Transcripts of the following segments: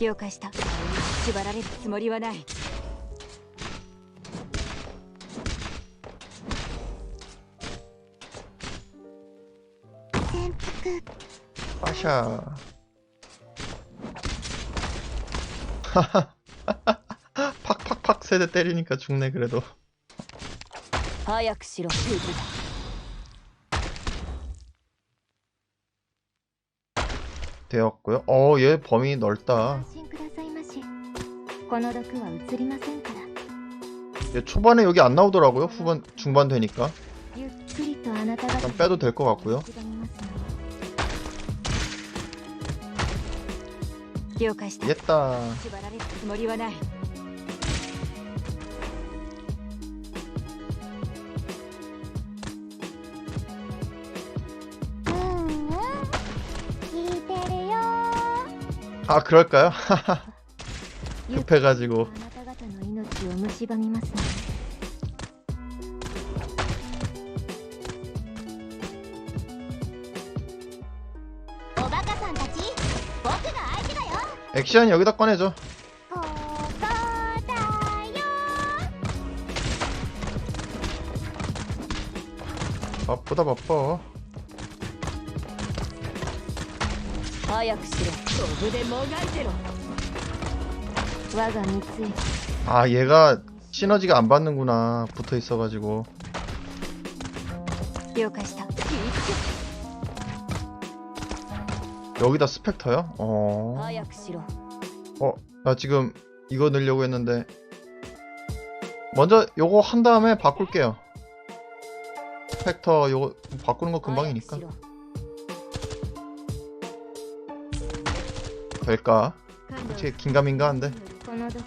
了解した縛られるつもりはない潜伏 빠샤 팍팍팍 세대 때리니까 죽네 그래도 早くしろ 되었고요. 어, 얘 범위 넓다. 얘 초반에 여기 안 나오더라고요. 후반 중반 되니까. 일단 빼도 될 것 같고요. 됐다. 아 그럴까요? 급해가지고. 액션 여기다 꺼내줘. 바쁘다 바빠. 早くしろ飛ぶでもがいてろ我が三井 아 얘가 시너지가 안 받는구나 붙어 있어가지고 了解した気ぃつ 여기다 스펙터요? け 어... 早くしろ 어, 나 지금 이거 넣으려고 했는데 먼저 요거 한 다음에 바꿀게요 스펙터 요거 바꾸는 거 금방이니까 早くしろ 될까? 솔직히 긴가민가한데 この毒は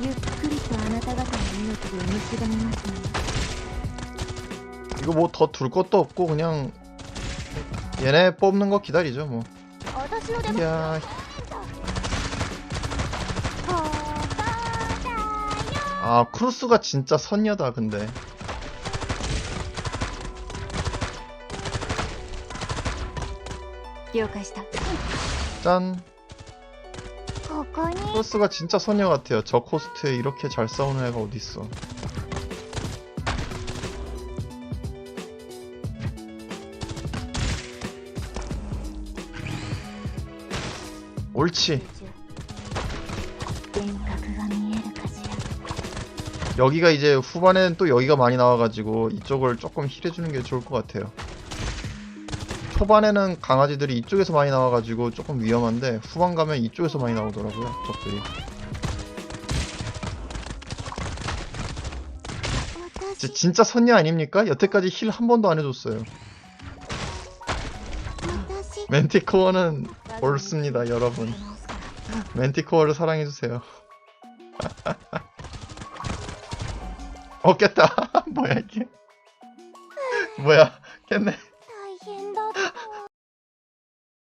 ゆっくりとあなた方の命を蝕みますので 이거 뭐 더 둘 것도 없고 그냥 얘네 뽑는 거 기다리죠 뭐 私のでも 이야 ここだよ 아 크루스가 진짜 선녀다 근데 了解した 짠! 코스가 진짜 소녀 같아요. 저 코스트에 이렇게 잘 싸우는 애가 어딨어. 옳지. 여기가 이제 후반에는 또 여기가 많이 나와가지고 이쪽을 조금 힐해주는 게 좋을 것 같아요. 초반에는 강아지들이 이쪽에서 많이 나와가지고 조금 위험한데 후반 가면 이쪽에서 많이 나오더라고요. 적들이. 私 진짜, 선녀 아닙니까? 여태까지 힐 한 번도 안 해줬어요. 私 멘티코어는 옳습니다, 여러분. 멘티코어를 사랑해주세요. 어, 깼다. 뭐야, 이게. 뭐야, 깼네.